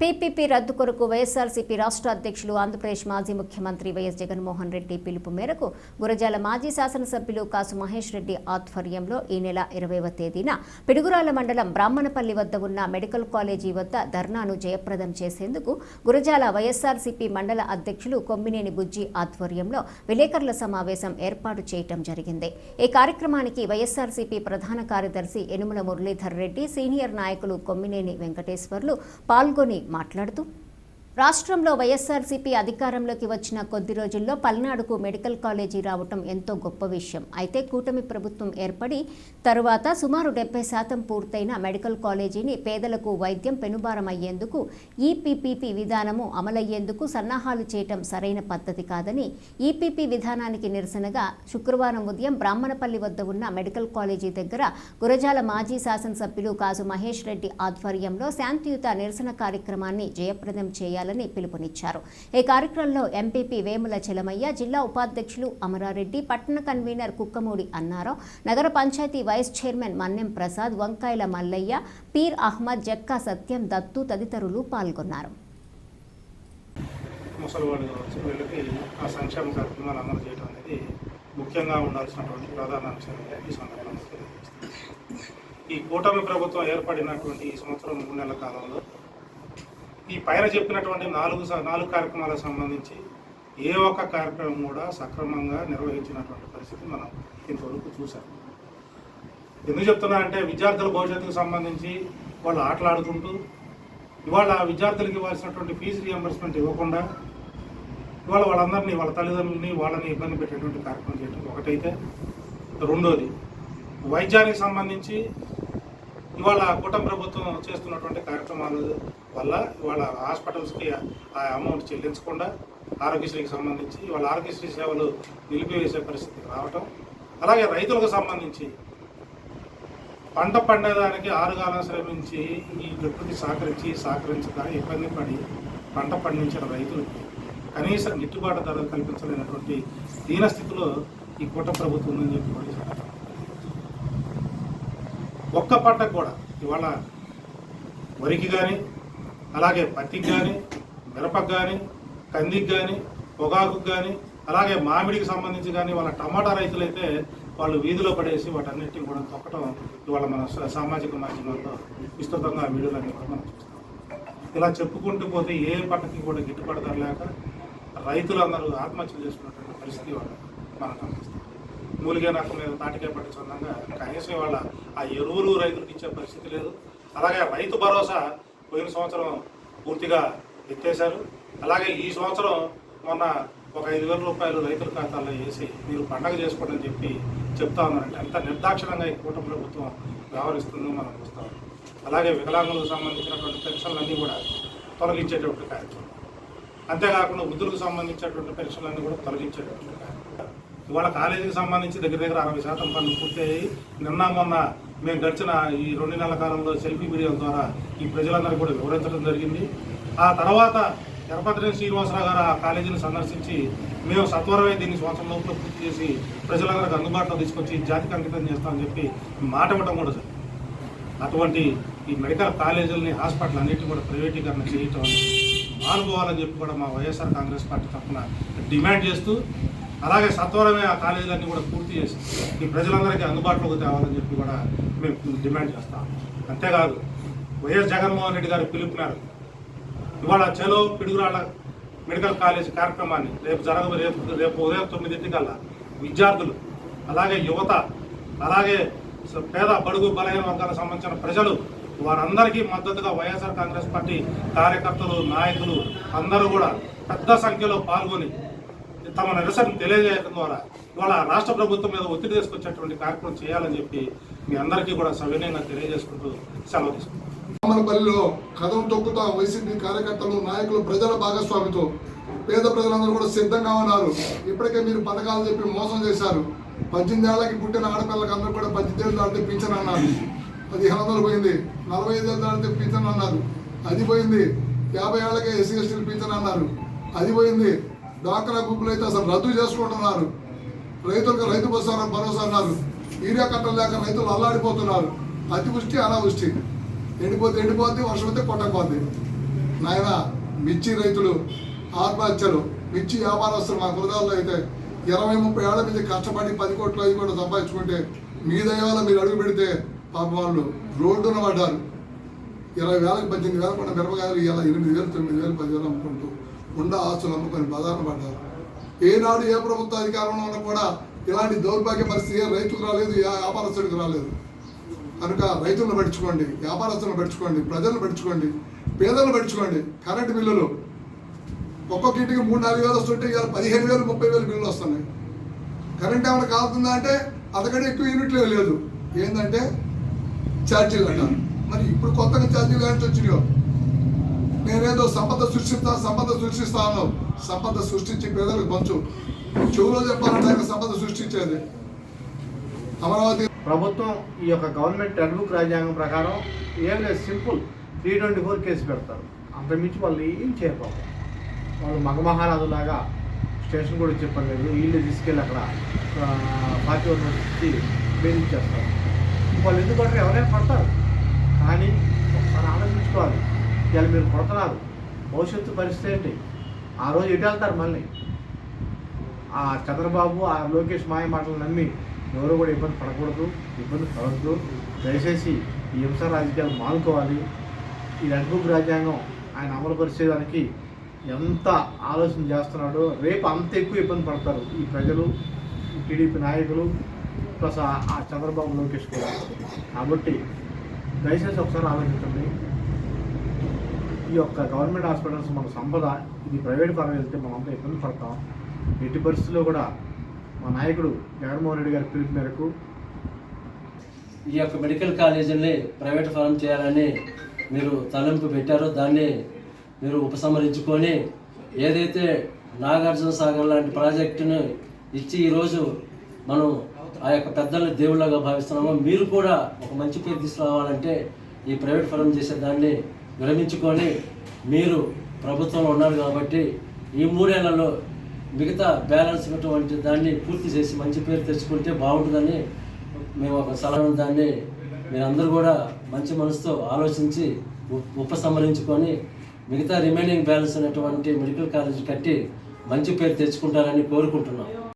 PPP రద్దు కొరకు వైఎస్ఆర్సీపీ రాష్ట్ర అధ్యక్షులు ఆంధ్రప్రదేశ్ మాజీ ముఖ్యమంత్రి వైఎస్ జగన్మోహన్ రెడ్డి పిలుపు మేరకు గురజాల మాజీ శాసనసభ్యులు కాసు మహేష్ రెడ్డి ఆధ్వర్యంలో ఈ నెల ఇరవైవ తేదీన పిడుగురాల మండలం బ్రాహ్మణపల్లి వద్ద ఉన్న మెడికల్ కాలేజీ వద్ద ధర్నాను జయప్రదం చేసేందుకు గురజాల వైఎస్ఆర్సీపీ మండల అధ్యక్షులు కొమ్మినేని బుజ్జి ఆధ్వర్యంలో విలేకరుల సమావేశం ఏర్పాటు చేయటం జరిగింది. ఈ కార్యక్రమానికి వైఎస్ఆర్సీపీ ప్రధాన కార్యదర్శి యనుమల మురళీధర్ రెడ్డి సీనియర్ నాయకులు కొమ్మినేని వెంకటేశ్వర్లు పాల్గొని మాట్లాడుతూ రాష్ట్రంలో వైఎస్ఆర్సీపీ అధికారంలోకి వచ్చిన కొద్ది రోజుల్లో పల్నాడుకు మెడికల్ కాలేజీ రావటం ఎంతో గొప్ప విషయం. అయితే కూటమి ప్రభుత్వం ఏర్పడి తరువాత సుమారు డెబ్బై శాతం పూర్తయిన మెడికల్ కాలేజీని పేదలకు వైద్యం పెనుభారం అయ్యేందుకు ఈపీపీపీ విధానము అమలయ్యేందుకు సన్నాహాలు చేయటం సరైన పద్ధతి కాదని ఈపీపీ విధానానికి నిరసనగా శుక్రవారం ఉదయం బ్రాహ్మణపల్లి వద్ద ఉన్న మెడికల్ కాలేజీ దగ్గర గురజాల మాజీ శాసనసభ్యులు కాజు మహేష్ రెడ్డి ఆధ్వర్యంలో శాంతియుత నిరసన కార్యక్రమాన్ని జయప్రదం చేయాలి చేయాలని పిలుపునిచ్చారు. ఈ కార్యక్రమంలో ఎంపీపీ వేముల చెలమయ్య జిల్లా ఉపాధ్యక్షులు అమరారెడ్డి పట్టణ కన్వీనర్ కుక్కమూడి అన్నారావు నగర పంచాయతీ వైస్ చైర్మన్ మన్నెం ప్రసాద్ వంకాయల మల్లయ్య పీర్ అహ్మద్ జక్కా సత్యం దత్తు తదితరులు పాల్గొన్నారు. ముసలివాళ్ళు కావచ్చు వీళ్ళకి ఆ సంక్షేమ కార్యక్రమాలు అమలు చేయడం అనేది ముఖ్యంగా ఉండాల్సినటువంటి ప్రధాన అంశంగా ఈ సందర్భంగా ఈ కూటమి ప్రభుత్వం ఏర్పడినటువంటి ఈ సంవత్సరం మూడు నెలల కాలంలో ఈ పైన చెప్పినటువంటి నాలుగు స- నాలుగు కార్యక్రమాలకు సంబంధించి ఏ ఒక్క కార్యక్రమం కూడా సక్రమంగా నిర్వహించినటువంటి పరిస్థితి మనం ఇంతవరకు చూసాం ఎందుకు చెప్తున్నా అంటే విద్యార్థుల భవిష్యత్తుకు సంబంధించి వాళ్ళు ఆటలాడుకుంటూ ఇవాళ విద్యార్థులకు ఇవ్వాల్సినటువంటి ఫీజు రియంబర్స్మెంట్ ఇవ్వకుండా ఇవాళ వాళ్ళందరినీ వాళ్ళ తల్లిదండ్రులని వాళ్ళని ఇబ్బంది పెట్టేటువంటి కార్యక్రమం చేయడం ఒకటైతే. రెండోది వైద్యానికి సంబంధించి ఇవాళ కుటుంబ ప్రభుత్వం చేస్తున్నటువంటి కార్యక్రమాల వల్ల ఇవాళ హాస్పిటల్స్కి ఆ అమౌంట్ చెల్లించకుండా ఆరోగ్యశ్రీకి సంబంధించి ఇవాళ ఆరోగ్యశ్రీ సేవలు నిలిపివేసే పరిస్థితి రావటం అలాగే రైతులకు సంబంధించి పంట పండేదానికి ఆరుగాలం శ్రమించి ఈ ప్రకృతి సహకరించి సహకరించక ఇబ్బంది పడి పంట పండించిన రైతులకి కనీస గిట్టుబాటు ధర కల్పించలేనటువంటి దీన స్థితిలో ఈ కూట ప్రభుత్వం ఉందని చెప్పి ఒక్క పంటకు కూడా ఇవాళ వరికి కానీ అలాగే పత్తికి కానీ మిరపకు కానీ కందికి కానీ పొగాకు కానీ అలాగే మామిడికి సంబంధించి కానీ వాళ్ళ టమాటా రైతులైతే వాళ్ళు వీధిలో పడేసి వాటన్నిటిని కూడా తొక్కటం ఇవాళ మన సామాజిక మాధ్యమాల్లో విస్తృతంగా ఆ వీడియోలన్నీ కూడా మనం చూస్తాం. ఇలా చెప్పుకుంటూ పోతే ఏ పంటకి కూడా గిట్టుబాటు ధర లేక రైతులందరూ ఆత్మహత్యలు చేసుకున్నటువంటి పరిస్థితి వాళ్ళు మనం గమనిస్తాం. మూలిగే నాకు మేము నాటికే పట్టి కనీసం వాళ్ళ ఆ ఎరువులు రైతులకు ఇచ్చే పరిస్థితి లేదు. అలాగే రైతు భరోసా పోయిన సంవత్సరం పూర్తిగా ఎత్తేశారు. అలాగే ఈ సంవత్సరం మొన్న ఒక ఐదు వేల రూపాయలు రైతుల ఖాతాల్లో వేసి మీరు పండగ చేసుకోండి అని చెప్పి చెప్తా ఉన్నారంటే ఎంత నిర్దాక్షిణంగా ఈ కూటమి ప్రభుత్వం వ్యవహరిస్తుందో మనం చూస్తాం. అలాగే వికలాంగులకు సంబంధించినటువంటి పెన్షన్లన్నీ కూడా తొలగించేటటువంటి కార్యక్రమం. అంతేకాకుండా వృద్ధులకు సంబంధించినటువంటి పెన్షన్లన్నీ కూడా తొలగించేటటువంటి కార్యక్రమం. ఇవాళ కాలేజీకి సంబంధించి దగ్గర దగ్గర అరవై శాతం పనులు పూర్తయ్యాయి. నిన్న మొన్న మేము గడిచిన ఈ రెండు నెలల కాలంలో సెల్ఫీ వీడియోల ద్వారా ఈ ప్రజలందరికీ కూడా వివరించడం జరిగింది. ఆ తర్వాత ఎరపతిరేని శ్రీనివాసరావు గారు ఆ కాలేజీని సందర్శించి మేము సత్వరమే దీన్ని సంవత్సరం లోపల పూర్తి చేసి ప్రజలందరికీ అందుబాటులో తీసుకొచ్చి జాతికి అంకితం చేస్తామని చెప్పి మాట ఇవ్వడం కూడా జరిగింది. అటువంటి ఈ మెడికల్ కాలేజీలని హాస్పిటల్ అన్నిటిని కూడా ప్రైవేటీకరణ చేయటం మానుకోవాలని చెప్పి కూడా మా వైఎస్ఆర్ కాంగ్రెస్ పార్టీ తరఫున డిమాండ్ చేస్తూ అలాగే సత్వరమే ఆ కాలేజీలన్నీ కూడా పూర్తి చేసి ఈ ప్రజలందరికీ అందుబాటులోకి తేవాలని చెప్పి కూడా మేము డిమాండ్ చేస్తాం అంతేకాదు వైఎస్ జగన్మోహన్ రెడ్డి గారు పిలుపునారు. ఇవాళ చలో పిడుగురాళ్ళ మెడికల్ కాలేజ్ కార్యక్రమాన్ని రేపు జరగ రేపు రేపు ఉదయం తొమ్మిదింటికల్లా విద్యార్థులు అలాగే యువత అలాగే పేద బడుగు బలహీన వర్గాలకు సంబంధించిన ప్రజలు వారందరికీ మద్దతుగా వైఎస్ఆర్ కాంగ్రెస్ పార్టీ కార్యకర్తలు నాయకులు అందరూ కూడా పెద్ద సంఖ్యలో పాల్గొని తమ నిరసనను తెలియజేయడం ద్వారా ఇవాళ రాష్ట్ర ప్రభుత్వం మీద ఒత్తిడి తీసుకొచ్చేటువంటి కార్యక్రమం చేయాలని చెప్పి మీ అందరికీ కూడా సవినయంగా తెలియజేసుకుంటూ సెలవు తీసుకుంటాం కథం తొక్కుతా వైసీపీ కార్యకర్తలు నాయకులు ప్రజల భాగస్వామితో పేద ప్రజలందరూ కూడా సిద్ధంగా ఉన్నారు. ఇప్పటికే మీరు పథకాలు చెప్పి మోసం చేశారు. పద్దెనిమిది ఏళ్ళకి పుట్టిన ఆడపిల్లకి అందరూ కూడా పద్దెనిమిది ఏళ్ళు దాటితే పింఛన్ అన్నారు. పదిహేను వందలు పోయింది. నలభై ఐదు ఏళ్ళు దాటితే పింఛన్ అన్నారు. అది పోయింది. యాభై ఏళ్ళకే ఎస్సీ ఎస్టీలు పింఛన్ అన్నారు. అది పోయింది. డాక్రా గ్రూపులు అయితే అసలు రద్దు చేసుకుంటున్నారు. రైతులకు రైతు బస్సు భరోసా అన్నారు. యూరియా కట్టలు లేక రైతులు అల్లాడిపోతున్నారు. అతివృష్టి అనావృష్టి. ఎండిపోతే ఎండిపోద్ది వర్షం అయితే కొట్టకపోద్ది. నాయన మిర్చి రైతులు ఆత్మహత్యలు మిర్చి వ్యాపారస్తులు మా కులదాల్లో అయితే ఇరవై ముప్పై ఏళ్ళ మీద కష్టపడి పది కోట్లు ఐదు కోట్లు సంపాదించుకుంటే మీ దయవల్ల మీరు అడుగు పెడితే పాప వాళ్ళు రోడ్డున పడ్డారు. ఇరవై వేలకు పద్దెనిమిది వేల కూడా మిరపకాయలు ఇలా ఎనిమిది వేలు తొమ్మిది వేలు పదివేలు అమ్ముకుంటూ ఉండ ఆస్తులు అమ్ముకొని బజార్న పడ్డారు. ఏనాడు ఏ ప్రభుత్వ అధికారంలో ఉన్నా కూడా ఇలాంటి దౌర్భాగ్య పరిస్థితి ఏ రైతుకు రాలేదు ఏ వ్యాపారస్తుడికి రాలేదు. కనుక రైతులను పట్టించుకోండి వ్యాపారస్తులను పట్టించుకోండి ప్రజలను పట్టించుకోండి పేదలను పట్టించుకోండి. కరెంటు బిల్లులు ఒక్కొక్క ఇంటికి మూడు నాలుగు వేలు వస్తుంటే ఇవాళ పదిహేను వేలు ముప్పై వేలు బిల్లులు వస్తున్నాయి. కరెంట్ ఏమైనా కాలుతుందా అంటే అతకంటే ఎక్కువ యూనిట్లే లేదు. ఏంటంటే ఛార్జీలు అంటారు మరి ఇప్పుడు కొత్తగా ఛార్జీలు కానీ వచ్చినాయో నేనేదో సంపద సృష్టిస్తా సంపద సృష్టిస్తా అన్నావు సంపద సృష్టించి పేదలకు పంచు చెవులో చెప్పాలంటే సంపద సృష్టించేది. అమరావతి ప్రభుత్వం ఈ యొక్క గవర్నమెంట్ రెడ్ బుక్ రాజ్యాంగం ప్రకారం ఏం లేదు simple. Three twenty four case పెడతారు. అంతమించి వాళ్ళు ఏం చేయకపో. వాళ్ళు మగమహారాజులాగా స్టేషన్ కూడా చెప్పలేదు వీళ్ళు తీసుకెళ్ళి అక్కడ పార్టీ వచ్చి చేస్తారు వాళ్ళు ఎందుకు ఎవరైనా పడతారు. కానీ ఒకసారి ఆలోచించుకోవాలి. ఇవాళ మీరు కొడుతున్నారు. భవిష్యత్తు పరిస్థితి ఏంటి? ఆ రోజు ఎటు వెళ్తారు మళ్ళీ? ఆ చంద్రబాబు ఆ లోకేష్ మాయ మాటలు నమ్మి ఎవరు కూడా ఇబ్బంది పడకూడదు ఇబ్బంది పడద్దు దయచేసి ఈ హింస రాజకీయాలు మానుకోవాలి. ఈ రెడ్బుక్ రాజ్యాంగం ఆయన అమలు పరిచేదానికి ఎంత ఆలోచన చేస్తున్నాడో రేపు అంత ఎక్కువ ఇబ్బంది పడతారు ఈ ప్రజలు టీడీపీ నాయకులు ప్లస్ ఆ ఆ చంద్రబాబు లోకేష్ కూడా. కాబట్టి దయచేసి ఒకసారి ఆలోచించండి. ఈ యొక్క గవర్నమెంట్ హాస్పిటల్స్ మన సంపద ఇది ప్రైవేట్ పరం వెళ్తే మనం అంతా ఇబ్బంది పడతాం. ఎట్టి పరిస్థితుల్లో కూడా మా నాయకుడు జగన్మోహన్ రెడ్డి గారి పిలుపు మేరకు ఈ యొక్క మెడికల్ కాలేజీని ప్రైవేట్ ఫారం చేయాలని మీరు తలంపు పెట్టారో. దాన్ని మీరు ఉపసంహరించుకొని ఏదైతే నాగార్జున సాగర్ లాంటి ప్రాజెక్టును ఇచ్చి ఈరోజు మనం ఆ యొక్క పెద్దల్ని దేవుళ్ళగా భావిస్తున్నామో మీరు కూడా ఒక మంచి పేరు తీసుకురావాలంటే ఈ ప్రైవేట్ ఫారం చేసే దాన్ని విరమించుకొని మీరు ప్రభుత్వంలో ఉన్నారు కాబట్టి ఈ మూడేళ్ళలో మిగతా బ్యాలెన్స్ ఉన్నటువంటి దాన్ని పూర్తి చేసి మంచి పేరు తెచ్చుకుంటే బాగుంటుందని మేము ఒక సలహా దాన్ని మీరందరూ కూడా మంచి మనసుతో ఆలోచించి ఉపసంహరించుకొని మిగతా రిమైనింగ్ బ్యాలెన్స్ ఉన్నటువంటి మెడికల్ కాలేజ్ కట్టి మంచి పేరు తెచ్చుకుంటారని కోరుకుంటున్నాం.